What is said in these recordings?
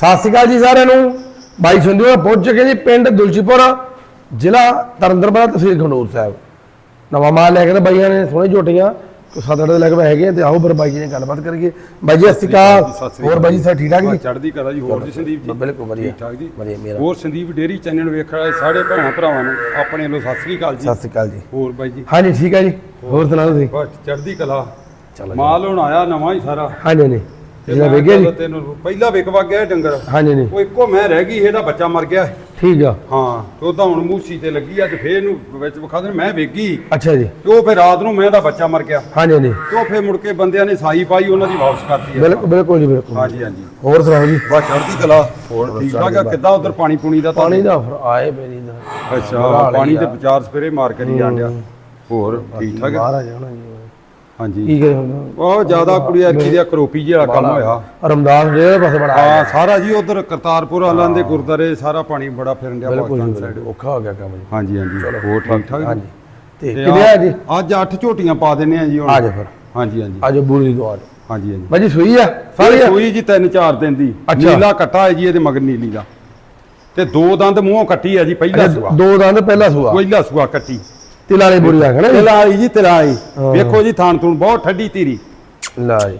ਸਤਿ ਸ਼੍ਰੀ ਅਕਾਲ ਜੀ ਸਾਰਿਆਂ ਨੂੰ। ਬਾਈ ਸੰਧੂ ਪਹੁੰਚ ਚੁੱਕੇ ਜੀ ਪਿੰਡ ਦੁਲਚੀਪੁਰ ਜ਼ਿਲ੍ਹਾ ਤਰਨਤਾਰਨ ਤਹਿਸੀਲ ਖੰਡੂਰ ਸਾਹਿਬ। ਨਵਾਂ ਮਾਲ ਲੈ ਕੇ ਬਾਈਆਂ ਨੇ ਸੋਹਣੇ ਝੋਟੀਆਂ ਕੋ ਸੱਤ ਅੱਠ ਦੇ ਲਗਭਗ ਹੈਗੇ ਤੇ ਆਓ ਫਿਰ ਬਾਈ ਜੀ ਨਾਲ ਗੱਲਬਾਤ ਕਰੀਏ। ਬਾਈ ਜੀ ਸਤਿ ਸ਼੍ਰੀ ਅਕਾਲ। ਹੋਰ ਬਾਈ ਜੀ ਸਭ ਠੀਕ ਠਾਕ ਜੀ? ਚੜ੍ਹਦੀ ਕਲਾ ਜੀ ਹੋਰ ਜੀ ਸੰਦੀਪ ਜੀ? ਬਿਲਕੁਲ ਵਧੀਆ। ਠੀਕ ਠਾਕ ਜੀ? ਵਧੀਆ ਮੇਰਾ। ਹੋਰ ਸੰਦੀਪ ਡੇਰੀ ਚੈਨਲ ਵੇਖ ਰਹੇ ਸਾਰੇ ਭੈਣਾਂ ਭਰਾਵਾਂ ਨੂੰ ਆਪਣੇ ਵੱਲੋਂ ਸਤਿ ਸ੍ਰੀ ਅਕਾਲ ਜੀ। ਸਤਿ ਸ਼੍ਰੀ ਅਕਾਲ ਜੀ। ਹੋਰ ਬਾਈ ਜੀ? ਹਾਂਜੀ ਠੀਕ ਹੈ ਜੀ। ਹੋਰ ਸੁਣਾਓ ਤੁਸੀਂ? ਬਸ ਚੜ੍ਹਦੀ ਕਲਾ। ਮਾਲ ਹੁਣ ਆਇਆ ਨਵਾਂ ਹੀ ਸਾਰਾ। ਹਾਂਜੀ ਹਾਂਜੀ। ਜਿਹੜਾ ਵੇਖਿਆ ਜੀ ਤੈਨੂੰ ਪਹਿਲਾ ਵਿਕ ਵਗ ਗਿਆ ਇਹ ਡੰਗਰ। ਹਾਂਜੀ ਹਾਂਜੀ। ਉਹ ਇੱਕੋ ਮੈਂ ਰਹਿ ਗਈ ਇਹਦਾ ਬੱਚਾ ਮਰ ਗਿਆ। ਠੀਕ ਆ। ਹਾਂ ਤੇ ਉਹਦਾ ਹੁਣ ਮੂਸੀ ਤੇ ਲੱਗੀ ਅੱਜ ਫੇਰ ਇਹਨੂੰ ਵਿੱਚ ਵਿਖਾ ਦੇ ਮੈਂ ਵੇਗੀ ਅੱਛਾ ਜੀ। ਤੇ ਉਹ ਫੇਰ ਰਾਤ ਨੂੰ ਮੈਂ ਦਾ ਬੱਚਾ ਮਰ ਗਿਆ। ਹਾਂਜੀ ਹਾਂਜੀ। ਤੇ ਉਹ ਫੇਰ ਮੁੜ ਕੇ ਬੰਦਿਆਂ ਨੇ ਸਾਈ ਪਾਈ ਉਹਨਾਂ ਦੀ ਵਾਪਸ ਕਰਤੀ ਬਿਲਕੁਲ ਬਿਲਕੁਲ ਜੀ ਬਿਲਕੁਲ। ਹਾਂਜੀ ਹਾਂਜੀ। ਹੋਰ ਸੁਣਾਓ ਜੀ? ਬਸ ਚੜ੍ਹਦੀ ਕਲਾ। ਹੋਰ ਠੀਕ ਠਾਕ ਆ? ਕਿੱਦਾਂ ਉਧਰ ਪਾਣੀ ਪੂਣੀ ਦਾ ਪਾਣੀ ਦਾ ਫਿਰ ਆਏ ਮੇਰੀ ਦਾ ਅੱਛਾ ਪਾਣੀ ਦੇ ਵਿਚਾਰ ਸਵੇਰੇ ਮਾਰ ਕਰੀ ਜਾਂਦਿਆ ਹੋਰ ਠੀਕ ਠਾਕ ਬਾਹਰ ਆ ਜਾਣਾ ਜੀ। ਹਾਂਜੀ। ਕੀ ਕਰੇ ਹੁਣ? ਉਹ ਜ਼ਿਆਦਾ ਕੁੜੀ ਅੱਖੀ ਦਾ ਕਰੋਪੀ ਜਿਹੜਾ ਕੰਮ ਹੋਇਆ। ਰਮਦਾਸ ਦੇ ਪਾਸੇ ਬੜਾ ਹਾਂ ਸਾਰਾ ਜੀ ਉਧਰ ਕਰਤਾਰਪੁਰ ਵਾਲਾਂ ਦੇ ਗੁਰਦਾਰੇ ਸਾਰਾ ਪਾਣੀ ਬੜਾ ਫਿਰਨ ਡਿਆ ਪਾਕਿਸਤਾਨ ਸਾਈਡ। ਔਖਾ ਹੋ ਗਿਆ ਕੰਮ ਜੀ। ਹਾਂਜੀ ਹਾਂਜੀ। ਹੋਰ ਠੀਕ ਠਾਕ ਹਾਂਜੀ। ਤੇ ਕਿਹਦੇ ਆ ਜੀ? ਆ- ਅੱਜ 8 ਝੋਟੀਆਂ ਪਾ ਦਿੰਨੇ ਆ ਜੀ ਹੁਣ। ਆ ਜਾ ਫਿਰ। ਹਾਂਜੀ ਹਾਂਜੀ। ਆ ਜਾ ਬੂਰੀ ਦੁਆਰ। ਹਾਂਜੀ ਹਾਂਜੀ। ਬਾਜੀ ਸੂਈ ਆ? ਸਾਰੀ ਆ? ਸੂਈ ਜੀ 3-4 ਦਿਨ ਦੀ। ਨੀਲਾ ਕੱਟਾ ਹੈ ਜੀ ਇਹਦੇ ਮਗਰ ਨੀਲੀ ਦਾ। ਤੇ ਦੋ ਦੰਦ ਮੂੰਹੋਂ ਕੱਟੀ ਹੈ ਜੀ ਪਹਿਲਾ ਸੂਆ। ਦੋ ਦੰਦ ਪਹਿਲਾ ਸੂਆ। ਪਹਿਲਾ ਸੂਆ ਕੱਟੀ। ਤਿਲ ਵਾਲੀ ਬੂਰੀ ਆ ਖਣਾ ਤਿਲਾਈ ਜੀ ਤਿਲਾਈ ਹਾਂ। ਵੇਖੋ ਜੀ ਥਾਣ ਥੂਣ ਬਹੁਤ ਠੱਡੀ ਧੀਰੀ। ਲਾ ਜੀ।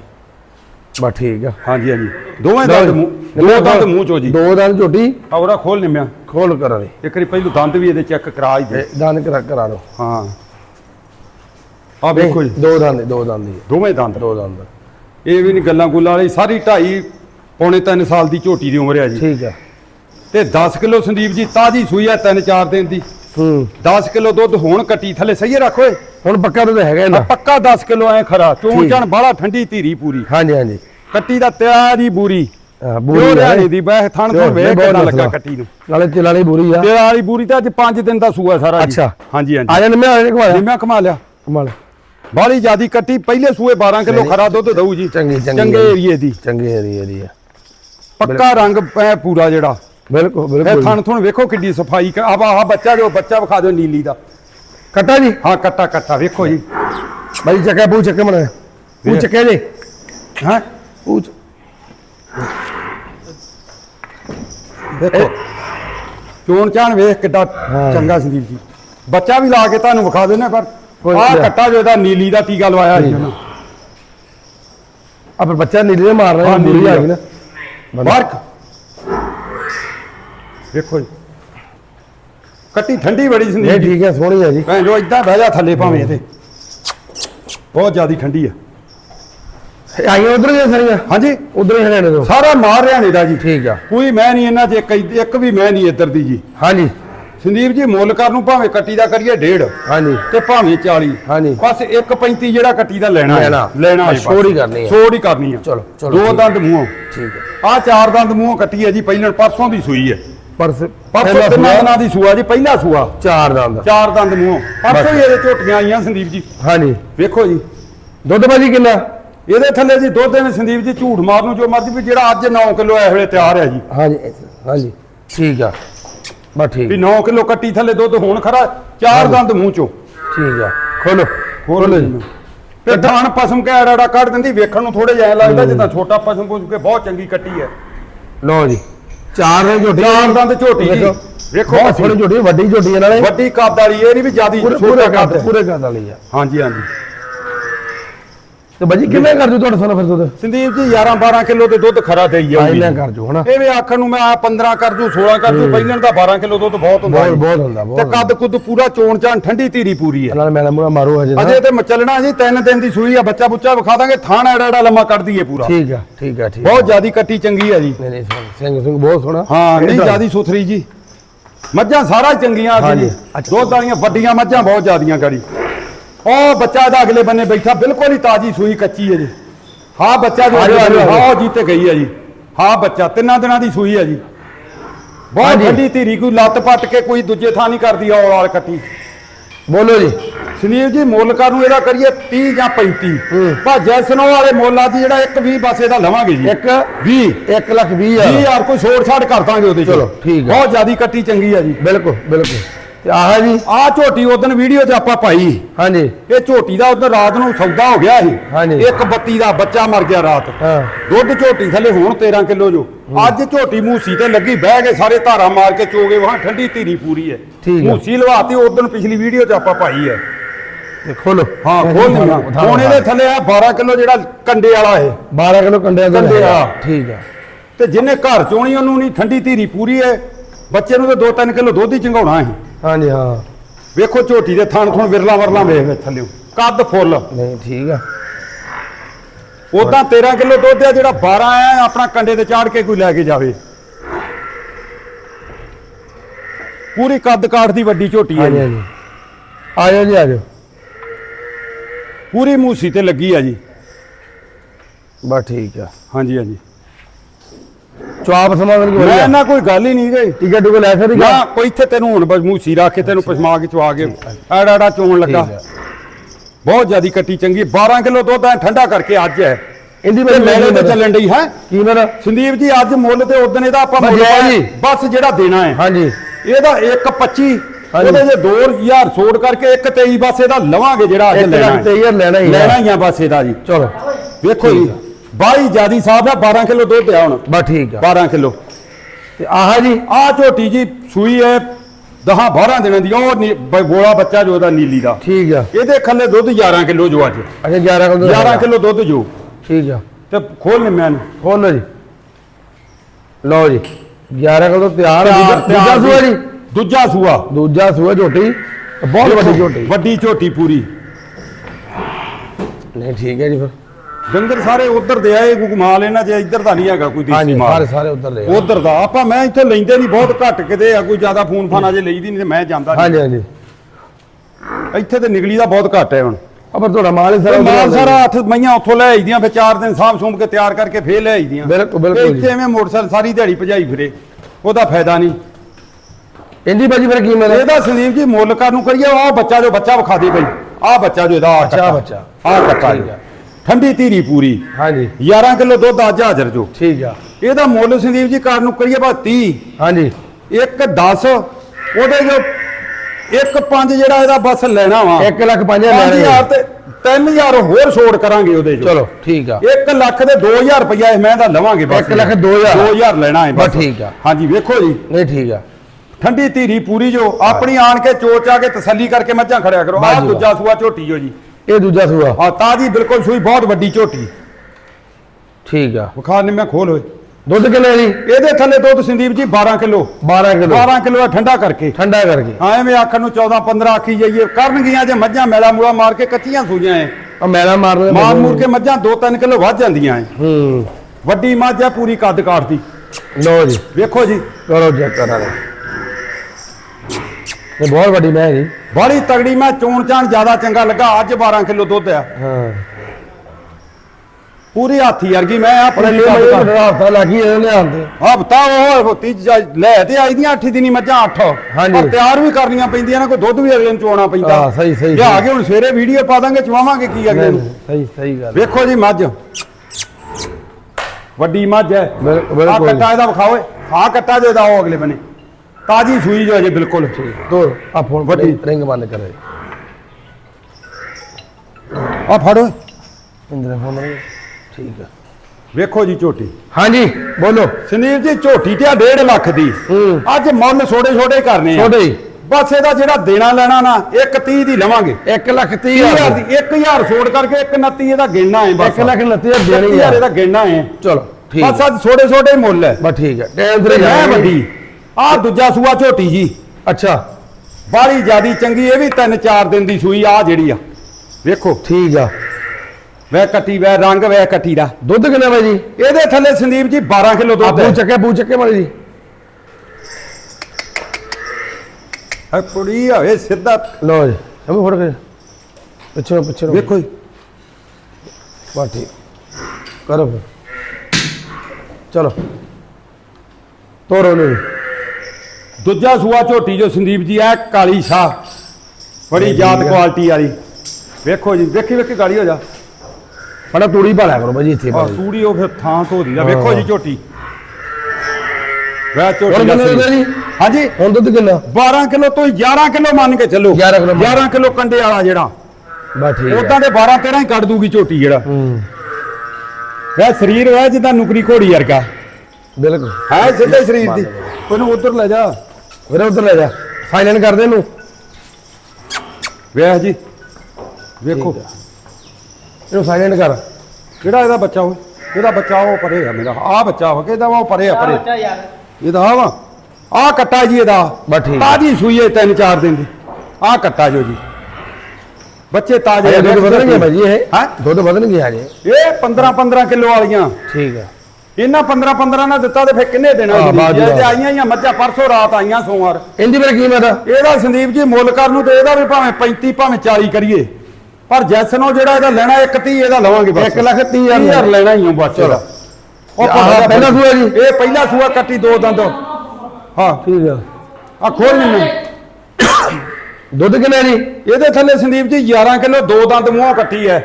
ਬਾ ਠੀਕ ਆ। ਹਾਂਜੀ ਹਾਂਜੀ। ਦੋਵੇਂ ਦੰਦ ਜੀ। ਮੂੰਹ ਦੋ ਦੰਦ ਮੂੰਹ ਚੋ ਜੀ। ਦੋ ਦੰਦ ਝੋਟੀ। ਔਰਾ ਖੋਲ ਨਿਮਿਆ। ਖੋਲ ਕਰਾ ਦੇ। ਇੱਕ ਵਾਰੀ ਪਹਿਲੂ ਦੰਦ ਵੀ ਇਹਦੇ ਚੈੱਕ ਕਰਾ ਹੀ ਦੇ। ਦੰਦ ਕਰਾ ਕਰਾ ਲਓ ਹਾਂ। ਆ ਵੇਖੋ ਜੀ। ਦੋ ਦੰਦ ਦੋ ਦੰਦ ਆ, ਦੋਵੇਂ ਦੰਦ। ਦੋ ਦੰਦ। ਇਹ ਵੀ ਨਹੀਂ ਗੱਲਾਂ ਗੁੱਲਾਂ ਵਾਲੀ। ਸਾਰੀ ਢਾਈ ਪੌਣੇ 3 ਸਾਲ ਦੀ ਝੋਟੀ ਦੀ ਉਮਰ ਹੈ ਜੀ। ਠੀਕ ਆ। ਤੇ 10 ਕਿਲੋ ਸੰਦੀਪ ਜੀ ਤਾਜੀ ਸੂਈ ਹੈ 3-4 ਦਿਨ ਦੀ। ਹੂੰ। 10 ਕਿਲੋ ਦੁੱਧ ਹੁਣ ਕੱਟੀ ਥੱਲੇ ਸਹੀ ਰੱਖ ਓਏ। ਹੁਣ ਪੱਕਾ ਤਾਂ ਹੈਗਾ ਆ ਇਹਦਾ ਪੱਕਾ 10 ਕਿਲੋ ਐ ਖਰਾ। ਚੋਂ ਠੀਕ। ਚਣ ਬਾਹਲਾ ਠੰਡੀ ਧੀਰੀ ਪੂਰੀ। ਹਾਂਜੀ ਹਾਂਜੀ। ਕੱਟੀ ਦਾ ਤਿਆਰੀ ਬੂਰੀ। ਹਾਂ ਬੂਰੀ ਬੂਰੀ ਹਰਿਆਣੇ ਦੀ ਬਹਿ ਥਣ ਜੋ, ਤੋਂ ਵੇਖ ਨਹੀਂ, ਬਹੁਤ ਕਿੰਨਾ ਲੱਗਾ ਨਸਲਾਂ। ਕੱਟੀ ਨੂੰ। ਨਾਲੇ ਤਿਲ ਵਾਲੀ ਬੂਰੀ ਆ। ਤਿਆਰੀ ਬੂਰੀ ਤਾਂ ਅੱਜ 5 ਦਿਨ ਦਾ ਸੂਆ ਸਾਰਾ ਜੀ। ਅੱਛਾ। ਹਾਂਜੀ ਆ ਹਾਂਜੀ ਜਾ ਨਿੰਮੇ ਆ ਜਾ ਘੁਮਾ ਜਿਵੇਂ ਕਮਾ ਲਿਆ। ਕਮਾਲ ਬਾਹਲੀ ਜਿਆਦੀ ਕੱਟੀ ਪਹਿਲੇ ਸੂਏ 12 ਕਿਲੋ ਖਰਾ ਦੁੱਧ ਦਊ ਜੀ। ਚੰਗੀ ਚੰਗੀ ਚੰਗੇ ਏਰੀਏ ਦੀ। ਚੰਗੀ ਏਰੀਆ ਦੀ ਆ। ਪੱਕਾ ਰੰਗ ਪੈ ਪੂਰਾ ਜਿਹੜਾ। ਬਿਲਕੁਲ ਇਹ ਬਿਲਕੁਲ ਥਣ ਥਣ ਵੇਖੋ ਕਿੱਡੀ ਸਫ਼ਾਈ ਆ ਆ ਬੱਚਾ ਜੋ ਬੱਚਾ ਵਿਖਾ ਦਿਓ ਨੀਲੀ ਦਾ। ਕੱਟਾ ਜੀ? ਹਾਂ ਕੱਟਾ ਕੱਟਾ ਵੇਖੋ ਜੀ। ਬਾਈ ਚੱਕਿਆ ਪੂ ਚੱਕੇ ਮਣਾ ਪੂ। ਚੱਕਿਆ ਜੀ? ਹਾਂ? ਪੂ ਦੇਖੋ ਚੋਣ ਚਾਣ ਵੇਖ ਕਿੱਡਾ ਹਾਂ। ਚੰਗਾ ਸੰਦੀਪ ਜੀ। ਬੱਚਾ ਵੀ ਲਾ ਕੇ ਤੁਹਾਨੂੰ ਵਿਖਾ ਦਿੰਨੇ ਪਰ ਕੋਈ ਆਹ ਨਹੀਂ। ਕੱਟਾ ਜੋ ਇਹਦਾ ਨੀਲੀ ਦਾ ਟੀਕਾ ਲਵਾਇਆ ਸੀ ਉਹਨਾਂ ਆ ਫਿਰ ਬੱਚਾ ਨੀਲੇ ਦੇ ਮਾਰ ਰਿਹਾ ਹਾਂ, ਬੁਰੀ ਆ ਗਈ ਨੀਲੀ ਨਾ। ਵਰਕ ਵੇਖੋ ਜੀ। ਕੱਟੀ ਠੰਡੀ ਬੜੀ ਇਹ ਸੰਦੀਪ ਜੀ। ਠੀਕ ਹੈ ਸੋਹਣੀ ਹੈ ਜੀ। ਭੈਣ ਜੋ ਇਦਾਂ ਬਹਿ ਜਾ ਥੱਲੇ ਭਾਵੇਂ ਇਹਦੇ। ਬਹੁਤ ਜ਼ਿਆਦੀ ਠੰਡੀ ਆ। ਇਹ ਆਈਆਂ ਉਧਰ ਦੀਆਂ ਸਾਰੀਆਂ? ਹਾਂਜੀ। ਉਧਰ ਹੀ ਹਰਿਆਣੇ ਤੋਂ? ਸਾਰਾ ਮਾਰ ਰਿਆਣੇ ਦਾ ਜੀ। ਠੀਕ ਆ। ਕੋਈ ਮੈਂ ਨਹੀਂ ਇਹਨਾਂ 'ਚ ਇੱਕ ਇੱਕ ਵੀ ਮੈਂ ਨਹੀਂ ਇੱਧਰ ਦੀ ਜੀ। ਹਾਂਜੀ। ਸੰਦੀਪ ਜੀ ਮੁੱਲ ਕਰਨ ਨੂੰ ਭਾਵੇਂ ਕੱਟੀ ਦਾ ਕਰੀਏ ਡੇਢ। ਹਾਂਜੀ। ਤੇ ਭਾਵੇਂ 40 ਹਾਂਜੀ। ਬਸ 1.35 ਜਿਹੜਾ ਕੱਟੀ ਦਾ ਲੈਣਾ ਹੈ। ਲੈਣਾ। ਲੈਣਾ ਬਸ ਛੋੜ ਹੀ ਕਰਨੀ ਹੈ। ਛੋੜ ਹੀ ਕਰਨੀ ਆ। ਚਲੋ, ਚਲੋ, ਦੋ ਠੀਕ। ਦੰਦ ਮੂੰਹੋਂ। ਠੀਕ ਹੈ। ਆ ਚਾਰ ਦੰਦ ਮੂੰਹੋਂ ਕੱਟੀ ਹੈ ਜੀ ਪਹਿਲਾਂ ਪਰਸੋਂ ਦੀ ਸੂਈ ਹੈ। ਪਰਸ ਪਰਸੋਂ ਪਹਿਲਾ ਤਿੰਨਾਂ ਸੂਆ, ਦਿਨਾਂ ਦੀ ਸੂਆ ਜੀ ਪਹਿਲਾ ਸੂਆ। ਚਾਰ ਦੰਦ। ਚਾਰ ਦੰਦ ਮੂੰਹੋਂ। ਪਰਸੋਂ ਹੀ ਇਹਦੇ ਝੋਟੀਆਂ ਆਈਆਂ ਸੰਦੀਪ ਜੀ। ਹਾਂਜੀ। ਵੇਖੋ ਜੀ। ਦੁੱਧ ਭਾਜੀ ਕਿੰਨਾ? ਇਹਦੇ ਥੱਲੇ ਜੀ ਦੁੱਧ ਦੇ ਸੰਦੀਪ ਜੀ ਝੂਠ ਮਾਰ ਨੂੰ ਜੋ ਮਰਜ਼ੀ ਵੀ ਜਿਹੜਾ ਅੱਜ 9 ਕਿਲੋ ਇਸ ਵੇਲੇ ਤਿਆਰ ਹੈ ਜੀ। ਹਾਂਜੀ ਹਾਂਜੀ। ਠੀਕ ਆ। ਬਸ ਠੀਕ। ਵੀ 9 ਕਿਲੋ ਕੱਟੀ ਥੱਲੇ ਦੁੱਧ ਹੋਣ ਖਰਾ ਚਾਰ ਦੰਦ ਮੂੰਹ ਚੋਂ। ਠੀਕ ਆ। ਖੋਲੋ। ਖੋਲੋ ਜੀ। ਤੇ ਪਸਮ ਕੇ ਐੜਾ ਕੱਢ ਦਿੰਦੀ ਵੇਖਣ ਨੂੰ ਥੋੜੇ ਜਿਹਾ ਐਂ ਲੱਗਦਾ ਜਿੱਦਾਂ ਛੋਟਾ ਪਸਮ ਕੇ ਬਹੁਤ ਚੰਗੀ ਕੱਟੀ ਹੈ। ਲਓ ਜੀ। ਚਾਰ ਨੇ ਝੋਟੀ ਚਾਰ ਦੰਦ ਝੋਟੀ ਜੀ ਵੇਖੋ ਬਹੁਤ ਝੋਟੀ ਵੱਡੀ ਝੋਟੀ ਨਾਲੇ। ਵੱਡੀ ਕੱਦ ਵਾਲੀ ਇਹ ਨਹੀਂ ਵੀ ਜਿਆਦੀ ਪੂਰੇ ਪੂਰੇ ਕੱਦ ਪੂਰੇ ਕੱਦ ਵਾਲੀ ਆ। ਹਾਂਜੀ ਹਾਂਜੀ। ਤੇ ਬਾਜੀ ਕਿਵੇਂ ਕਰ ਦੂ ਤੁਹਾਡਾ ਸੋਨਾ ਫਿਰ ਦੁੱਧ? ਸੰਦੀਪ ਜੀ 11 12 ਕਿਲੋ ਦੇ ਦੁੱਧ ਖਰਾ ਦੇਈ ਜਾਊਗੀ ਆਇਲਾਂ ਕਰ ਜੂ। ਹਨਾ? ਇਹ ਵੀ ਆਖਣ ਨੂੰ ਮੈਂ ਆ 15 ਕਰ ਦੂ 16 ਕਰ ਦੂ ਪਹਿਲਾਂ ਦਾ 12 ਕਿਲੋ ਦੁੱਧ ਬਹੁਤ ਹੁੰਦਾ ਬਹੁਤ ਜੀ। ਬਹੁਤ ਹੁੰਦਾ ਤੇ ਬਹੁਤ ਕੱਦ ਕੁੱਦ ਪੂਰਾ ਚੋਣ ਚਾਣ ਠੰਡੀ ਧੀਰੀ ਪੂਰੀ ਹੈ। ਨਾਲ ਮੈਡਮ ਮੂਰਾ ਮਾਰੋ ਨਾ। ਅਜੇ ਤੇ ਚੱਲਣਾ ਜੀ ਤਿੰਨ ਦਿਨ ਦੀ ਸੂਈ ਆ ਬੱਚਾ ਬੁੱਚਾ ਵਿਖਾ ਦਾਂਗੇ ਥਾਣ ਐੜਾ ਐੜਾ ਲੰਮਾ ਕੱਢ ਦਈਏ ਪੂਰਾ। ਠੀਕ ਆ ਠੀਕ ਆ ਠੀਕ। ਬਹੁਤ ਜਿਆਦੀ ਕੱਟੀ ਚੰਗੀ ਆ ਜੀ। ਨਹੀਂ ਨਹੀਂ ਸਿੰਘ ਸਿੰਘ ਬਹੁਤ ਸੋਹਣਾ। ਹਾਂ ਨਹੀਂ ਜਿਆਦੀ ਸੁਥਰੀ ਜੀ। ਮੱਝਾਂ ਸਾਰਾ ਚੰਗੀਆਂ ਆ ਜੀ। ਦੁੱਧ ਵਾਲੀਆਂ ਵੱਡੀਆਂ ਮੱਝਾਂ ਬਹੁਤ ਜਿਆਦੀਆਂ ਗਾੜੀ। ਉਹ ਬੱਚਾ ਇਹਦਾ ਅਗਲੇ ਬੰਨੇ ਬੈਠਾ ਬਿਲਕੁਲ ਹੀ ਤਾਜੀ ਸੂਈ ਕੱਚੀ ਹੈ ਜੀ। ਹਾਂ ਬੱਚਾ ਜੋ ਹਾਂ ਜੀਤੇ ਗਈ ਹੈ ਜੀ। ਹਾਂ ਬੱਚਾ ਤਿੰਨਾਂ ਦਿਨਾਂ ਦੀ ਸੂਈ ਹੈ ਜੀ। ਬਹੁਤ। ਠੰਡੀ ਧੀਰੀ ਕੋਈ ਲੱਤ ਪੱਟ ਕੇ ਕੋਈ ਦੂਜੇ ਥਾਂ ਨਹੀਂ ਕਰਦੀ ਔਲ ਵਾਲ ਕੱਟੀ। ਬੋਲੋ ਜੀ। ਸੁਨੀਲ ਜੀ ਮੁੱਲ ਕਰ ਨੂੰ ਇਹਦਾ ਕਰੀਏ 30 ਜਾਂ 35 ਹੂੰ। ਪਰ ਜੈਸਨੋ ਵਾਲੇ ਮੁੱਲ ਅੱਜ ਜਿਹੜਾ 1 20 ਬਸ ਇਹਦਾ ਲਵਾਂਗੇ ਜੀ। ਇੱਕ 20 1 ਲੱਖ 20 ਜੀ ਹਜ਼ਾਰ ਯਾਰ ਕੋਈ ਛੋੜ ਛਾੜ ਕਰ ਦਾਂਗੇ ਉਹਦੇ ਚਲੋ, ਠੀਕ ਹੈ। ਬਹੁਤ ਜਿਆਦੀ ਕੱਟੀ ਚੰਗੀ ਆ ਜੀ। ਬਿਲਕੁਲ ਬਿਲਕੁਲ। ਤੇ ਆਹ ਜੀ। ਆ ਝੋਟੀ ਉਦੋਂ ਵੀਡੀਓ 'ਚ ਆਪਾਂ ਪਾਈ। ਹਾਂਜੀ। ਇਹ ਝੋਟੀ ਦਾ ਉਦੋਂ ਰਾਤ ਨੂੰ ਸੌਦਾ ਹੋ ਗਿਆ ਸੀ। ਹਾਂਜੀ। ਇੱਕ ਬੱਤੀ ਦਾ ਬੱਚਾ ਮਰ ਗਿਆ ਰਾਤ। ਹਾਂ। ਦੁੱਧ ਝੋਟੀ ਥੱਲੇ ਹੁਣ 13 ਕਿਲੋ ਜੋ। ਅੱਜ ਝੋਟੀ ਮੂਸੀ ਤੇ ਲੱਗੀ ਬਹਿ ਕੇ ਸਾਰੇ ਧਾਰਾ ਮਾਰ ਕੇ ਚੋਗੇ ਵਾਹ ਠੰਡੀ ਧੀਰੀ ਪੂਰੀ ਹੈ। ਮੂਸੀ ਲਵਾਤੀ ਉਦੋਂ ਪਿਛਲੀ ਵੀਡੀਓ 'ਚ ਆਪਾਂ ਪਾਈ ਹੈ ਤੇ ਖੋਲੋ। ਹਾਂ ਖੋਲ। ਹੁਣ ਇਹਦੇ ਥੱਲੇ ਆ 12 ਕਿਲੋ ਜਿਹੜਾ ਕੰਡੇ ਵਾਲਾ ਹੈ 12 ਕਿਲੋ ਕੰਡਿਆਂ ਦਾ ਕੰਡੇ ਆ। ਠੀਕ ਆ। ਤੇ ਜਿਹਨੇ ਘਰ ਚੋਣੀ ਉਹਨੂੰ ਨਹੀਂ ਠੰਡੀ ਧੀਰੀ ਪੂਰੀ ਹੈ ਬੱਚੇ ਨੂੰ ਤਾਂ 2-3 ਕਿਲੋ ਦੁੱਧ ਹੀ ਚੰਗਾਉਣਾ ਹੈ ਹਾਂਜੀ ਹਾਂ। ਵੇਖੋ ਝੋਟੀ ਦੇ ਥਣ ਥਣ ਵਿਰਲਾ ਵਰਲਾ ਵੇਖ ਥੱਲੇ ਕੱਦ ਫੁੱਲ। ਨਹੀਂ ਠੀਕ ਆ। ਉਦਾਂ 13 ਕਿਲੋ ਦੁੱਧ ਆ ਜਿਹੜਾ 12 ਹੈ ਆਪਣਾ ਕੰਡੇ ਤੇ ਚਾੜ ਕੇ ਕੋਈ ਲੈ ਕੇ ਜਾਵੇ। ਪੂਰੀ ਕੱਦ ਕਾਠ ਦੀ ਵੱਡੀ ਝੋਟੀ ਹਾਂਜੀ ਜੀ। ਆ ਜਾਓ ਜੀ ਆ ਜਾਓ ਪੂਰੀ ਮੂਸੀ ਤੇ ਲੱਗੀ ਆ ਜੀ। ਬਸ ਠੀਕ ਆ। ਹਾਂਜੀ ਹਾਂਜੀ। ਚੁਆਪ ਸਮਾਂ ਕੀ ਮੈਂ ਨਾ ਕੋਈ ਗੱਲ ਹੀ ਨਹੀਂ ਗਈ ਟਿਕਟ ਟੁਕਟ ਲੈ ਸਕਦੀ ਨਾ ਕੋਈ ਇੱਥੇ ਤੈਨੂੰ ਹੁਣ ਬਸ ਮੂਸੀ ਰੱਖ ਕੇ ਤੈਨੂੰ ਪਸਮਾ ਕੇ ਚਵਾ ਕੇ ਐੜਾ ਐੜਾ ਚੋਣ ਲੱਗਾ। ਬਹੁਤ ਜ਼ਿਆਦੀ ਕੱਟੀ ਚੰਗੀ। 12 ਕਿਲੋ ਦੁੱਧ ਐ ਠੰਡਾ ਕਰਕੇ ਅੱਜ ਹੈ। ਇਹਦੀ ਮੈਲੇ ਤੇ ਚੱਲਣ ਡਈ ਹੈ। ਕੀ ਮੇਰਾ ਸੰਦੀਪ ਜੀ ਅੱਜ ਮੁੱਲ ਤੇ ਉਦੋਂ ਇਹਦਾ ਆਪਾਂ ਮੁੱਲ। ਬਸ ਜਿਹੜਾ ਦੇਣਾ ਹੈ। ਹਾਂਜੀ। ਇਹਦਾ 1.25 ਹਾਂਜੀ। ਉਹਦੇ ਜੇ 2000 ਛੋੜ ਕਰਕੇ 1.23 ਬਸ ਇਹਦਾ ਲਵਾਂਗੇ ਜਿਹੜਾ ਅੱਜ ਲੈਣਾ ਲੱਖ ਤੇ ਹੈ। ਯਾਰ ਲੈਣਾ ਹੀ ਲੈਣਾ ਆ ਹੀ ਆ ਬਸ ਇਹਦਾ ਜੀ। ਚਲੋ। ਵੇਖੋ ਜੀ। ਬਾਈ ਜਿਆਦੀ ਸਾਹਿਬ ਆ 12 ਕਿਲੋ ਦੁੱਧ ਆ ਹੁਣ। ਬਸ ਠੀਕ ਆ। 12 ਕਿਲੋ। ਤੇ ਆਹ ਜੀ ਆਹ ਝੋਟੀ ਜੀ ਸੂਈ ਹੈ 10 12 ਦਿਨਾਂ ਦੀ ਉਹ ਨੀ- ਬ- ਬੋਲਾ ਬੱਚਾ ਜੋ ਉਹਦਾ ਨੀਲੀ ਦਾ। ਠੀਕ ਆ। ਇਹਦੇ ਖੱਲੇ ਦੁੱਧ 11 ਕਿਲੋ ਜੋ ਅੱਜ। ਅੱਛਾ 11 ਕਿਲੋ 11 ਕਿਲੋ ਦੁੱਧ ਜੋ। ਠੀਕ ਆ। ਤੇ ਖੋਲ ਨੇ ਮੈਂ ਖੋਲੋ ਜੀ। ਲਓ ਜੀ 11 ਕਿਲੋ ਤਿਆਰ ਆ। ਦੂਜਾ ਸੂਆ ਜੀ। ਦੂਜਾ ਸੂਆ। ਦੂਜਾ ਸੂਆ ਝੋਟੀ। ਬਹੁਤ ਵੱਡੀ ਝੋਟੀ। ਵੱਡੀ ਝੋਟੀ ਪੂਰੀ। ਨਹੀਂ ਠੀਕ ਹੈ ਜੀ ਫਿਰ। ਡੰਗਰ ਸਾਰੇ ਉਧਰ ਦੇ ਆਏ ਕੋਈ ਮਾਲ ਇਹਨਾਂ ਜੇ ਇੱਧਰ ਦਾ ਨਹੀਂ ਹੈਗਾ ਕੋਈ ਦੇਸੀ ਹਾਂਜੀ ਮਾਲ ਸਾਰੇ ਸਾਰੇ ਉਧਰ ਲੈ ਉਧਰ ਦਾ ਆਪਾਂ ਮੈਂ ਇੱਥੇ ਲੈਂਦੇ ਨਹੀਂ ਬਹੁਤ ਘੱਟ ਕਿਤੇ ਆ ਕੋਈ ਜ਼ਿਆਦਾ ਫੋਨ ਫਾਨਾ ਜੇ ਲਈਦੀ ਨਹੀਂ ਤੇ ਮੈਂ ਜਾਂਦਾ ਹਾਂਜੀ ਹਾਂਜੀ ਨਹੀਂ ਇੱਥੇ ਤੇ ਨਿਕਲੀ ਦਾ ਬਹੁਤ ਘੱਟ ਹੈ ਹੁਣ ਅਬਰ ਤੁਹਾਡਾ ਮਾਲ ਹੀ ਤੇ ਸਾਰਾ ਉੱਧਰ ਮਾਲ ਸਾਰਾ ਹੱਥ ਮਈਆਂ ਉੱਥੋਂ ਲੈ ਆਈਦੀਆਂ ਫਿਰ ਚਾਰ ਦਿਨ ਸਾਂਭ ਸੂੰਭ ਕੇ ਤਿਆਰ ਕਰਕੇ ਫੇਰ ਲੈ ਆਈਦੀਆਂ ਬਿਲਕੁਲ, ਬਿਲਕੁਲ ਤੇ ਜੀ। ਇੱਥੇ ਐਵੇਂ ਮੋਟਰਸਾਈਕਲ ਸਾਰੀ ਦਿਹਾੜੀ ਭਜਾਈ ਫਿਰੇ ਉਹਦਾ ਫਾਇਦਾ ਨਹੀਂ ਜੀ। ਇੰਦੀ ਬਾਜੀ ਫਿਰ ਕੀ ਮਿਲੇ ਇਹਦਾ ਸੰਦੀਪ ਜੀ ਮੁੱਲ ਕਰ ਨੂੰ ਕਰੀਏ ਆਹ ਬੱਚਾ ਜੋ ਬੱਚਾ ਵਿਖਾ ਦੇ ਬਈ ਆਹ ਬੱਚਾ ਜੋ ਇਹਦਾ ਆਹ। ਬੱਚਾ। ਆਹ ਕੱਟਾ ਠੀਕ ਜੀ ਆ। ਠੰਡੀ ਧੀਰੀ ਪੂਰੀ। ਹਾਂਜੀ। 11 ਕਿਲੋ ਦੁੱਧ ਅੱਜ ਹਾਜ਼ਰ ਜੋ। ਠੀਕ ਆ। ਇਹਦਾ ਮੁੱਲ ਸੰਦੀਪ ਜੀ ਕਰ ਨੂੰ ਕਰੀਏ ਬਾ 30 ਹਾਂਜੀ। ਇੱਕ 10 ਉਹਦੇ ਜੋ ਇੱਕ 5 ਜਿਹੜਾ ਇਹਦਾ ਬਸ ਲੈਣਾ ਵਾ। 1 ਲੱਖ 5000 5000 ਲੈਣੇ ਤੇ 3000 ਹੋਰ ਛੋੜ ਕਰਾਂਗੇ ਉਹਦੇ ਜੋ। ਚਲੋ ਠੀਕ ਆ। 1 ਲੱਖ ਦੇ 2000 ਰੁਪਇਆ ਮੈਂ ਦਾ ਲਵਾਂਗੇ ਬਸ ਇੱਕ ਲੱਖ ਦੋ ਹਜ਼ਾਰ। 2000 ਲੈਣਾ ਹੈ ਬਸ ਠੀਕ ਆ। ਹਾਂਜੀ ਵੇਖੋ ਜੀ। ਨਹੀਂ ਠੀਕ ਆ। ਠੰਡੀ ਧੀਰੀ ਪੂਰੀ ਜੋ। ਆਪਣੀ ਆਣ ਕੇ ਚੋਚ ਆ ਕੇ ਤਸੱਲੀ ਕਰਕੇ ਮੱਝਾਂ ਖੜਿਆ ਕਰੋ। ਆ। ਦੂਜਾ ਸੂਆ ਝੋਟੀ ਜੋ ਜੀ। ਇਹ ਦੂਜਾ ਸੂਆ। ਆ ਤਾਜੀ ਬਿਲਕੁਲ ਸੂਈ ਬਹੁਤ ਵੱਡੀ ਝੋਟੀ। ਠੀਕ ਆ। ਬੁਖਾਰ ਨੇ ਮੈਂ ਖੋਲ ਹੋਏ। ਦੁੱਧ ਕਿੰਨੇ ਜੀ? ਇਹਦੇ ਥੱਲੇ ਦੁੱਧ Sandeep ji 12 kilo. 12 kilo. 12 kilo ਠੰਡਾ ਕਰਕੇ। ਠੰਡਾ ਕਰਕੇ। ਹਾਂ ਐਵੇਂ ਆਖਣ ਨੂੰ 14 15 ਆਖੀ ਜਾਈਏ। ਕਰਨਗੀਆਂ ਜੇ ਮੱਝਾਂ ਮੈਲਾ ਮੂਲਾ ਮਾਰ ਕੇ ਕੱਚੀਆਂ ਸੂਈਆਂ ਐ। ਆ ਮੈਲਾ ਮਾਰਨੇ ਮਾਰ ਮੂਰ ਕੇ ਮੱਝਾਂ 2-3 ਕਿਲੋ ਵੱਧ ਜਾਂਦੀਆਂ ਐ। ਹੂੰ। ਵੱਡੀ ਮੱਝ ਐ ਪੂਰੀ ਕੱਦ ਕਾਠ ਦੀ। ਲਓ ਜੀ। ਵੇਖੋ ਜੀ। ਕਰੋ ਚੈੱਕ ਕਰਾ ਲੈ ਇਹ ਬਹੁਤ ਵੱਡੀ ਮੈਂ ਜੀ। ਬੜੀ ਤਗੜੀ ਮੈਂ ਚੋਣ ਚਾਣ ਜ਼ਿਆਦਾ ਚੰਗਾ ਲੱਗਾ ਅੱਜ 12 ਕਿਲੋ ਦੁੱਧ ਆ। ਹਾਂ। ਪੂਰੀ ਹਾਥੀ ਵਰਗੀ ਮੈਂ ਪਰ ਆਪਣੀ ਇਹ ਕੱਦ ਕਾਠ- ਮੇਰਾ ਹਫਤਾ ਲੱਗੀ ਇਹਨੇ ਲਿਆਉਂਦੇ ਹਫਤਾ ਉਹ ਤੀਜ ਲੈ ਤੇ ਆਈ ਦੀਆਂ 8 ਦਿਨੀ ਮੱਝਾਂ 8 ਹਾਂਜੀ। ਪਰ ਤਿਆਰ ਵੀ ਕਰਨੀਆਂ ਪੈਂਦੀਆਂ ਨੇ ਕੋਈ ਦੁੱਧ ਵੀ ਅਗਲੇ ਨੂੰ ਚੋਣਾ ਪੈਂਦਾ। ਹਾਂ, ਸਹੀ, ਸਹੀ, ਲਿਆ ਸਹੀ। ਕੇ ਹੁਣ ਸਵੇਰੇ ਵੀਡੀਓ ਪਾ ਦਾਂਗੇ ਚਵਾਵਾਂਗੇ ਕੀ ਅਗਲੇ ਨੂੰ। ਸਹੀ ਸਹੀ ਗੱਲ। ਵੇਖੋ ਜੀ ਮੱਝ। ਵੱਡੀ ਮੱਝ ਹੈ। ਬਿਲਕੁਲ, ਆ। ਕੱਟਾ ਇਹਦਾ ਵਿਖਾਓ ਆ ਕੱਟਾ ਜੋ ਇਹਦਾ ਉਹ ਅਗਲੇ ਬਨੇ ਤਾਜੀ ਸੂਈ ਜੋ ਅਜੇ ਬਿਲਕੁਲ। ਦੋ ਆ ਫੋਨ ਵੱਡੀ। ਰਿੰਗ ਬੰਦ ਕਰੇ ਆ ਫੜੋ। ਇੰਦਰ ਫੋਨ ਠੀਕ ਆ। ਵੇਖੋ ਜੀ ਝੋਟੀ। ਹਾਂਜੀ। ਬੋਲੋ। ਸੁਨੀਲ ਜੀ ਝੋਟੀ ਤੇ ਆ 1.5 ਲੱਖ ਦੀ। ਹੂੰ। ਅੱਜ ਮੁੱਲ ਛੋੜੇ ਛੋੜੇ ਕਰਨੇ ਆ। ਛੋਟੇ ਬਸ ਇਹਦਾ ਜਿਹੜਾ ਦੇਣਾ ਲੈਣਾ ਨਾ 130 ਦੀ ਲਵਾਂਗੇ। 1 ਲੱਖ 30 30000 ਹਜ਼ਾਰ ਦੀ। 1000 ਛੋੜ ਕਰਕੇ 129 ਇਹਦਾ ਗਿਣਨਾ ਹੈ ਬਸ। 1 ਲੱਖ 29 ਹਜ਼ਾਰ ਦੇਣੀ 1000 ਆ। ਇਹਦਾ ਗਿਣਨਾ ਹੈ। ਚਲੋ ਠੀਕ। ਬਸ। ਅੱਜ ਛੋੜੇ ਛੋੜੇ ਮੁੱਲ ਹੈ। ਬਸ ਠੀਕ ਹੈ ਟਾਈਮ ਤੇ ਮੈਂ। ਵੱਡੀ। ਆ ਦੂਜਾ ਸੂਆ ਝੋਟੀ ਜੀ। ਅੱਛਾ। ਬਾਹਲੀ ਜਿਆਦੀ ਚੰਗੀ ਇਹ ਵੀ ਤਿੰਨ ਚਾਰ ਦਿਨ ਦੀ ਸੂਈ ਆ ਜਿਹੜੀ ਆ। ਵੇਖੋ। ਠੀਕ ਆ। ਵੈ ਕੱਟੀ ਵੈ ਰੰਗ ਵੈ ਕੱਟੀ ਦਾ। ਦੁੱਧ ਕਿੰਨਾ ਵਾ ਜੀ? ਇਹਦੇ ਥੱਲੇ ਸੰਦੀਪ ਜੀ 12 ਕਿਲੋ ਦੁੱਧ ਆਪੂ ਹੈ। ਚੱਕੇ ਪੂ ਚੱਕੇ ਮਾੜੀ ਜੀ। ਹੈ ਕੁੜੀ ਸਿੱਧਾ। ਲਓ ਜੀ ਸਮਝ ਫੜ ਕੇ। ਪਿੱਛੇ ਪਿੱਛੇ। ਵੇਖੋ ਜੀ। ਬਸ ਠੀਕ। ਕਰੋ ਚਲੋ। ਤੋਰੋ ਨੂੰ ਦੂਜਾ ਸੂਆ ਝੋਟੀ ਜੋ ਸੰਦੀਪ ਜੀ ਆ ਕਾਲੀ ਸ਼ਾਹ। ਬੜੀ ਜਾਤ ਕੁਆਲਿਟੀ ਵਾਲੀ। ਵੇਖੋ ਜੀ ਵੇਖੀ ਵੇਖੀ ਗਾੜੀ ਹੋ ਜਾ। ਬੜਾ ਤੂੜੀ ਭਾਲਿਆ ਕਰੋ ਬਾਜੀ ਇੱਥੇ ਆ। ਸੂੜੀ ਉਹ ਫਿਰ ਥਾਂ ਧੋ ਦੀ। ਵੇਖੋ ਜੀ ਝੋਟੀ। ਵੈ ਝੋਟੀ ਦਾ? ਹਾਂਜੀ। ਹੁਣ ਦੁੱਧ ਕਿੰਨਾ? 12 ਕਿਲੋ ਤੋਂ 11 ਕਿਲੋ ਮੰਨ ਕੇ ਚੱਲੋ। 11 ਕਿਲੋ ਮੰਨ। 11 ਕਿਲੋ ਕੰਡੇ ਵਾਲਾ ਜਿਹੜਾ। ਬਸ ਠੀਕ ਉਦਾਂ ਦੇ 12 13 ਹੀ ਕੱਢ ਦੂਗੀ ਝੋਟੀ ਜਿਹੜਾ। ਹੂੰ। ਵੈ ਸਰੀਰ ਵੈ ਜਿੱਦਾਂ ਨੁਕਰੀ ਘੋੜੀ ਵਰਗਾ। ਬਿਲਕੁਲ। ਹੈ ਸਿੱਧੇ ਸਰੀਰ ਦੀ। ਉਹਨੂੰ ਉਧਰ ਲੈ ਜਾ। ਵੀਰੇ ਉਧਰ ਲੈ ਜਾ। ਸਾਈਲੈਂਟ ਕਰ ਦੇ ਇਹਨੂੰ। ਵੇਖ ਜੀ। ਵੇਖੋ। ਇਹਨੂੰ ਸਾਈਲੈਂਟ ਕਰ। ਕਿਹੜਾ ਇਹਦਾ ਬੱਚਾ ਉਹ? ਇਹਦਾ ਬੱਚਾ ਉਹ ਪਰੇ ਆ ਮੇਰਾ। ਆ ਬੱਚਾ ਹੋ ਕੇ ਇਹਦਾ ਉਹ ਪਰੇ ਆ ਪਰੇ। ਬੱਚਾ ਯਾਰ। ਇਹਦਾ ਆ ਵਾ। ਆ ਕੱਟਾ ਜੀ ਇਹਦਾ। ਬਸ ਠੀਕ ਆ। ਤਾਜੀ ਸੂਈ ਹੈ ਤਿੰਨ ਚਾਰ ਦਿਨ ਦੀ। ਆ ਕੱਟਾ ਜੋ ਜੀ। ਬੱਚੇ ਤਾਜ਼ੇ ਦੁੱਧ ਵਧਣਗੇ ਭਾਈ ਇਹ। ਹੈਂ? ਦੁੱਧ ਵਧਣਗੇ ਹਜੇ। ਇਹ 15 15 ਕਿਲੋ ਵਾਲੀਆਂ। ਠੀਕ ਹੈ ਇਹਨਾਂ 15 15 ਨਾਲ ਦਿੱਤਾ ਤੇ ਫਿਰ ਕਿੰਨੇ ਦੇਣਾ ਹਾਂ, ਜੀ ਜੇ ਬਾਅਦ। ਆਈਆਂ ਆ ਮੱਝਾਂ ਪਰਸੋਂ ਰਾਤ ਆਈਆਂ ਸੋਮਵਾਰ। ਇਹਦੀ ਫਿਰ ਕੀਮਤ ਇਹਦਾ ਸੰਦੀਪ ਜੀ ਮੁੱਲ ਕਰਨ ਨੂੰ ਤੇ ਇਹਦਾ ਵੀ ਭਾਵੇਂ 35 ਭਾਵੇਂ 40 ਕਰੀਏ। ਪਰ ਜੈਸਨੋ ਜਿਹੜਾ ਇਹਦਾ ਲੈਣਾ 1 30 ਇਹਦਾ ਲਵਾਂਗੇ ਬਸ। ਇੱਕ ਲੱਖ ਤੀਹ ਹਜ਼ਾਰ ਹਜ਼ਾਰ ਲੈਣਾ। ਹੀ ਆ ਬਸ ਚਲੋ। ਇਹਦਾ। ਉਹ ਆਹ ਭਾਵੇਂ ਪਹਿਲਾ ਸੂਆ ਜੀ? ਇਹ ਪਹਿਲਾ ਸੂਆ ਕੱਟੀ ਦੋ ਦੰਦ। ਹਾਂ। ਠੀਕ ਹੈ ਆ ਖੋਲ ਨਹੀਂ ਦੁੱਧ ਕਿੰਨਾ ਜੀ? ਇਹਦੇ ਥੱਲੇ ਸੰਦੀਪ ਜੀ 11 ਕਿਲੋ ਦੋ ਦੰਦ ਮੂੰਹੋਂ ਕੱਟੀ ਐ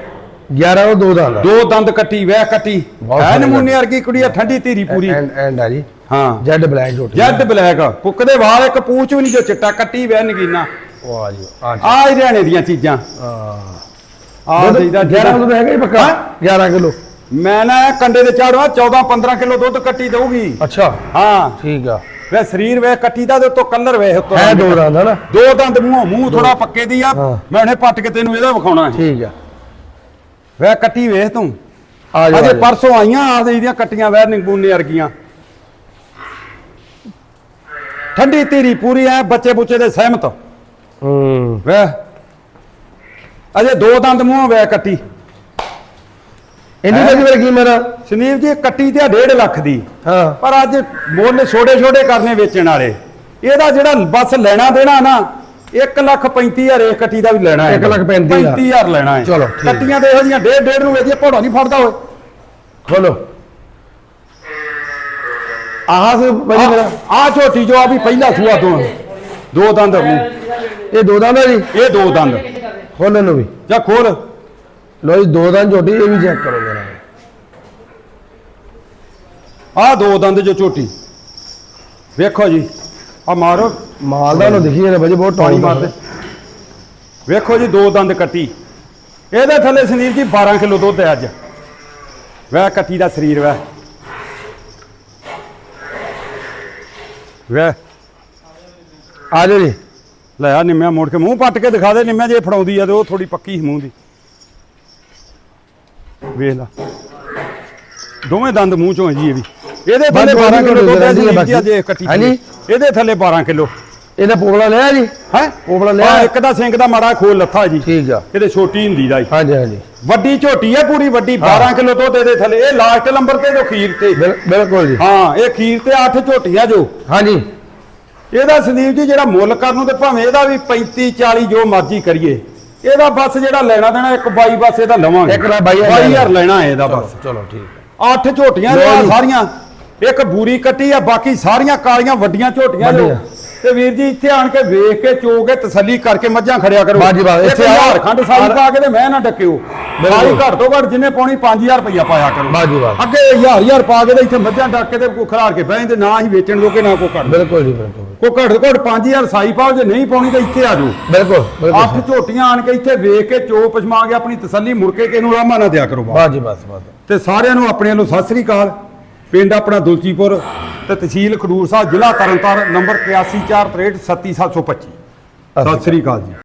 11 ਉਹ ਦੋ ਦਾ ਦੋ ਦੰਦ ਕੱਟੀ ਵਹਿ ਕੱਟੀ। ਬਹੁਤ ਐ ਨਮੂਨੇ ਵਰਗੀ ਕੁੜੀ ਆ ਠੰਡੀ ਧੀਰੀ ਪੂਰੀ। ਐਂਡ ਐਂਡ ਆ ਜੀ। ਹਾਂ। ਜੈਡ ਬਲੈਕ ਝੋਟੀ ਜੈਡ ਬਲੈਕ। ਪੁੱਕ ਦੇ ਵਾਲ ਇੱਕ ਪੂਛ ਵੀ ਨਹੀਂ ਜੋ ਚਿੱਟਾ ਕੱਟੀ ਵਹਿ ਨਗੀਨਾ। ਵਾਹ ਜੀ ਆ ਹਰਿਆਣੇ ਦੀਆਂ ਚੀਜ਼ਾਂ। ਆ ਦੁੱਧ ਦੇਈਦਾ 11 ਦੁੱਧ ਹੈਗਾ ਜੀ ਪੱਕਾ। 11 ਕਿਲੋ। ਮੈਂ ਨਾ ਇਹ ਕੰਡੇ ਦੇ ਚਾੜਵਾ 14 15 ਕਿਲੋ ਦੁੱਧ ਕੱਟੀ ਦਊਗੀ। ਅੱਛਾ। ਹਾਂ। ਠੀਕ ਆ। ਵੇ ਸਰੀਰ ਵੇ ਕੱਟੀ ਦਾ ਤੇ ਉੱਤੋਂ ਕਲਰ ਵੇ ਉੱਤੋਂ ਹੈ ਦੋ ਦੰਦ ਮੂੰਹ ਮੂੰਹ ਥੋੜਾ ਪੱਕੇ ਦੀ ਆ। ਹਾਂ। ਮੈਂ ਉਹਨੇ ਪੱਟ ਕੇ ਤੈਨੂੰ ਇਹਦਾ ਵਿਖਾਉਣਾ ਹੈ। ਠੀਕ ਆ। ਵੇ ਕੱਟੀ ਵੇਖ ਤੂੰ। ਆ ਜਾ ਅਜੇ ਪਰਸੋਂ ਆਈਆਂ ਆ ਇਹਦੀਆਂ ਕੱਟੀਆਂ ਵੈਰ ਨਿੰਗੂਨੇ ਵਰਗੀਆਂ। ਠੰਡੀ ਧੀਰੀ ਪੂਰੀ ਐ ਬੱਚੇ ਬੁੱਚੇ ਦੇ ਸਹਿਮਤ। ਹੂੰ। ਵੇ ਅਜੇ ਦੋ ਦੰਦ ਮੂੰਹ ਵੇ ਕੱਟੀ। ਇਹਦੀ ਫਿਰ ਫਿਰ ਕੀਮਤ ਸੁਨੀਲ ਜੀ ਕੱਟੀ ਤੇ 1.5 ਲੱਖ ਦੀ। ਹਾਂ। ਪਰ ਅੱਜ ਮੁੱਲ ਛੋੜੇ ਛੋੜੇ ਕਰਨੇ ਵੇਚਣ ਵਾਲੇ। ਇਹਦਾ ਜਿਹੜਾ ਬਸ ਲੈਣਾ ਦੇਣਾ ਨਾ 1 ਲੱਖ 35 ਹਜ਼ਾਰ ਇੱਕ ਕੱਟੀ ਦਾ ਵੀ ਲੈਣਾ ਹੈ। ਇੱਕ ਲੱਖ ਪੈਂਤੀ ਹਜ਼ਾਰ। 35 ਹਜ਼ਾਰ ਲੈਣਾ ਹੈ। ਚਲੋ। ਕੱਟੀਆਂ ਤੇ ਇਹੋ ਜੀਆਂ ਡੇਢ ਡੇਢ ਨੂੰ ਵੇਚੀਏ ਭੋੜਾ ਨਹੀਂ ਫੜਦਾ ਓਏ। ਖੋਲੋ। ਆਹ ਸੇ ਭਾਈ ਮੇਰਾ। ਆ ਝੋਟੀ ਜੋ ਆ ਵੀ ਪਹਿਲਾ ਸੂਆ ਤੋਂ ਦੋ ਦੰਦ। ਇਹ ਦੋ ਦਾ ਜੀ? ਇਹ ਦੋ ਦੰਦ। ਖੋਲਣ ਨੂੰ ਵੀ। ਜਾਂ ਖੋਲ। ਲੋ ਜੀ ਦੋ ਦਾ ਝੋਟੀ ਇਹ ਵੀ ਚੈੱਕ ਕਰੋ ਜਰਾ। ਆ ਦੋ ਦੰਦ ਜੋ ਝੋਟੀ। ਵੇਖੋ ਜੀ ਆ ਮਾਰੋ। ਮਾਲ ਦਾ ਨੂੰ ਦਿਖੀ ਜਾਂਦਾ ਭਾਜੀ ਬਹੁਤ ਟੌਣੀ ਮਾਰਦੇ। ਵੇਖੋ ਜੀ ਦੋ ਦੰਦ ਕੱਟੀ। ਇਹਦੇ ਥੱਲੇ ਸੰਦੀਪ ਜੀ 12 ਕਿਲੋ ਦੁੱਧ ਹੈ ਅੱਜ। ਵੈ ਕੱਟੀ ਦਾ ਸਰੀਰ ਵੈ। ਵੈ। ਆ ਜੀ। ਲੈ ਆ ਨਿੰਮਿਆ ਮੋੜ ਕੇ ਮੂੰਹ ਪੱਟ ਕੇ ਦਿਖਾ ਦੇ ਨਿੰਮਿਆ ਜੇ ਫੜਾਉਂਦੀ ਆ ਤੇ ਉਹ ਥੋੜੀ ਪੱਕੀ ਮੂੰਹ ਦੀ। ਵੇਖ ਲਾ। ਦੋਵੇਂ ਦੰਦ ਮੂੰਹ ਚੋਂ ਹੈ ਜੀ ਇਹ ਵੀ। ਇਹਦੇ ਥੱਲੇ ਬਸ 12 ਕਿਲੋ ਦੁੱਧ ਹੈ ਜੀ ਅੱਜ ਕੱਟੀ। ਇਹਦੇ ਥੱਲੇ 12 ਕਿਲੋ। ਇਹਦਾ ਪੋਗਲਾ ਲਿਆ ਜੀ? ਹੈ? ਪੋਪਲਾ ਲਿਆ? ਇੱਕ ਦਾ ਸਿੰਘ ਦਾ ਮਾੜਾ ਖੋਲ ਲੱਥਾ ਜੀ। ਠੀਕ ਆ। ਇਹਦੇ ਛੋਟੀ ਹੁੰਦੀ ਦਾ ਜੀ। ਹਾਂਜੀ ਹਾਂਜੀ। ਵੱਡੀ ਝੋਟੀ ਹੈ ਪੂਰੀ ਵੱਡੀ 12 ਕਿਲੋ ਦੁੱਧ ਇਹਦੇ ਥੱਲੇ। ਇਹ ਲਾਸਟ ਨੰਬਰ ਤੇ ਜੋ ਖੀਰ ਤੇ। ਬਿਲ- ਬਿਲਕੁਲ ਜੀ। ਹਾਂ ਇਹ ਖੀਰ ਤੇ 8 ਝੋਟੀਆਂ ਜੋ। ਹਾਂਜੀ। ਇਹਦਾ ਸੰਦੀਪ ਜੀ ਜਿਹੜਾ ਮੁੱਲ ਕਰਨ ਨੂੰ ਤੇ ਭਾਵੇਂ ਇਹਦਾ ਵੀ 35 40 ਜੋ ਮਰਜ਼ੀ ਕਰੀਏ ਇਹਦਾ ਬਸ ਜਿਹੜਾ ਲੈਣਾ ਦੇਣਾ ਇੱਕ ਬਾਈ ਬਸ ਇਹਦਾ ਲਵਾਂਗੇ। ਇੱਕ ਹਜ਼ਾਰ 22000 ਲੈਣਾ। ਹੈ ਇਹਦਾ ਬਸ। ਚਲੋ ਠੀਕ ਝੋਟੀਆਂ ਨੇ ਆਹ ਜੀ। ਸਾਰੀਆਂ। ਇੱਕ ਬੂਰੀ ਕੱਟੀ ਆ ਬਾਕੀ ਸਾਰੀਆਂ ਕਾਲੀਆਂ ਵੱਡੀਆਂ ਝੋਟੀਆਂ ਜੋ। ਤੇ ਵੀਰ ਜੀ ਇੱਥੇ ਆਣ ਕੇ ਵੇਖ ਕੇ ਚੋ ਕੇ ਤਸੱਲੀ ਕਰਕੇ ਮੱਝਾਂ ਖੜਿਆ ਕਰੋ। ਬਾਜੀ ਬਾਤ, ਇੱਥੇ। ਹਜ਼ਾਰ ਖੰਡ ਸਾਈ ਪਾ ਕੇ ਤੇ ਮੈਂ ਨਾ ਡੱਕਿਓ। ਸਾਈ ਘੱਟ ਤੋਂ ਘੱਟ ਜਿੰਨੇ ਪਾਉਣੀ 5000 ਰੁਪਇਆ ਪਾਇਆ ਕਰੋ। ਬਾਜੀ ਬਾਤ। ਅੱਗੇ ਹਜ਼ਾਰ ਹਜ਼ਾਰ ਪਾ ਕੇ ਤੇ ਇੱਥੇ ਮੱਝਾਂ ਡੱਕ ਕੇ ਤੇ ਕੋ ਖਰਾਰ ਕੇ ਬਹਿ ਤੇ ਨਾ ਹੀ ਵੇਚਣ ਜੋਗੇ ਨਾ ਕੋ ਕਰ ਬਿਲਕੁਲ ਜੀ ਬਿਲਕੁਲ। ਕੋ ਘੱਟ ਤੋਂ ਘੱਟ 5000 ਸਾਈ ਪਾਓ ਜੇ ਨਹੀਂ ਪਾਉਣੀ ਤਾਂ ਇੱਥੇ ਆ ਜਾਓ। ਬਿਲਕੁਲ ਅੱਠ ਝੋਟੀਆਂ ਆਣ ਕੇ ਇੱਥੇ ਵੇਖ ਕੇ ਚੋ ਪਛਮਾ ਕੇ ਆਪਣੀ ਤਸੱਲੀ ਮੁੜ ਕੇ ਕਿਸੇ ਨੂੰ ਰਾਮਾ ਨਾ ਦਿਆ ਕਰੋ। ਬਾਜੀ ਬਸ ਬਸ ਤੇ ਸਾਰਿਆਂ ਨੂੰ ਆਪਣੇ ਵੱਲੋਂ ਸਤਿ ਸ੍ਰੀ ਅਕਾਲ। ਪਿੰਡ ਆਪਣਾ ਦੁਲਚੀਪੁਰ ਤੇ ਤਹਿਸੀਲ ਖਡੂਰ ਸਾਹਿਬ, ਜ਼ਿਲ੍ਹਾ ਤਰਨਤਾਰਨ, ਨੰਬਰ 8343373725 ਸਤਿ ਸ੍ਰੀ ਅਕਾਲ ਜੀ।